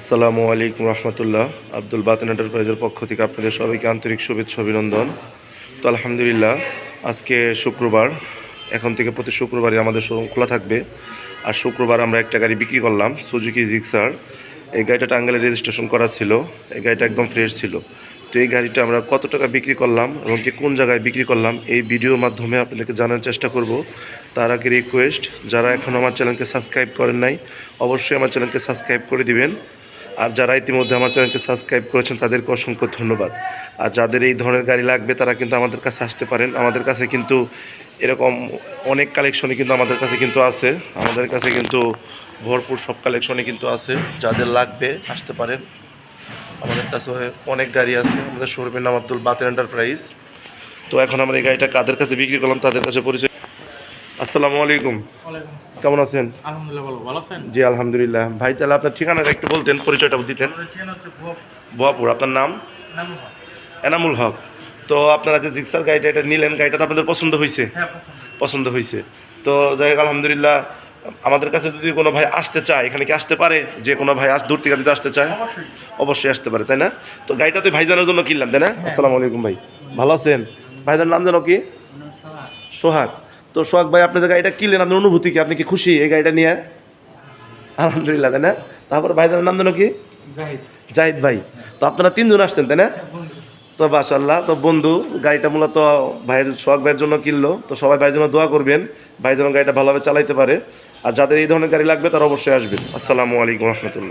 আসসালামু আলাইকুম রহমতুল্লাহ। আব্দুল বাতেন এন্টারপ্রাইজের পক্ষ থেকে আপনাদের সবাইকে আন্তরিক শুভেচ্ছা অভিনন্দন। তো আলহামদুলিল্লাহ, আজকে শুক্রবার, এখন থেকে প্রতি শুক্রবারই আমাদের শোরুম খোলা থাকবে। আর শুক্রবার আমরা একটা গাড়ি বিক্রি করলাম, সুজুকি জিক্সার। এই গাড়িটা টাঙ্গালে রেজিস্ট্রেশন করা ছিল, এই গাড়িটা একদম ফ্রেশ ছিল। তো এই গাড়িটা আমরা কত টাকা বিক্রি করলাম এবং কি কোন জায়গায় বিক্রি করলাম, এই ভিডিওর মাধ্যমে আপনাদেরকে জানার চেষ্টা করব। তার আগে রিকোয়েস্ট যারা এখন আমার চ্যানেলকে সাবস্ক্রাইব করেন নাই, অবশ্যই আমার চ্যানেলকে সাবস্ক্রাইব করে দিবেন। আর যারা ইতিমধ্যে আমার চ্যানেলকে সাবস্ক্রাইব করেছেন, তাদেরকে অসংখ্য ধন্যবাদ। আর যাদের এই ধরনের গাড়ি লাগবে, তারা কিন্তু আমাদের কাছে আসতে পারেন। আমাদের কাছে কিন্তু এরকম অনেক কালেকশনই কিন্তু আমাদের কাছে কিন্তু আছে। আমাদের কাছে কিন্তু ভরপুর সব কালেকশনই কিন্তু আছে। যাদের লাগবে, আসতে পারেন। আমাদের কাছে অনেক গাড়ি আছে। আমাদের শোরুমের নাম আব্দুল বাতের এন্টারপ্রাইজ তো এখন আমরা এই গাড়িটা কাদের কাছে বিক্রি করলাম, তাদের কাছে পরিচয় আসসালামু আলাইকুম। কেমন আছেন? আলহামদুলিল্লাহ ভালো ভালো আছেন? জি আলহামদুলিল্লাহ। ভাই তাহলে আপনার ঠিকানাটা একটু বলতেন পরিচয়টা দিতেন। আপনার নাম? এনামুল হক। তো আপনারা যে জিক্সার গাড়িটা এটা নিলেন গাড়িটা তো আপনাদের পছন্দ হয়েছে হ্যাঁ পছন্দ হয়েছে। তো যাই হোক আলহামদুলিল্লাহ আমাদের কাছে যদি কোনো ভাই আসতে চায় এখানে কি আসতে পারে? যে কোনো ভাই আস দূর থেকে যদি আসতে চায়? অবশ্যই। অবশ্যই আসতে পারে তাই না? তো গাড়িটা তো ভাইজানের জন্য কিনলাম তাই না? আসসালামু আলাইকুম ভাই। ভালো আছেন? ভাইজানের নাম যেন কি? সোহাগ। তো সোহাগ ভাই আপনি যে গাড়িটা কিনলেন আপনার অনুভূতি কি? আপনি কি খুশি এই গাড়িটা নিয়ে? আলহামদুলিল্লাহ তাই না? তারপরে ভাইজানের নাম জানো কি? জাহিদ। ভাই। তো আপনারা তিনজন আসছেন তাই না? তো মাশাল্লাহ তো বন্ধু গাড়িটা মূলত ভাইয়ের সোহাগ ভাইয়ের জন্য কিনলো। তো সবাই ভাইয়ের জন্য দোয়া করবেন ভাই যেন গাড়িটা ভালোভাবে চালাইতে পারে। আর যাদের এই ধরনের গাড়ি লাগবে তারা অবশ্যই আসবেন। আসসালামু আলাইকুম রহমতুল্লাহ।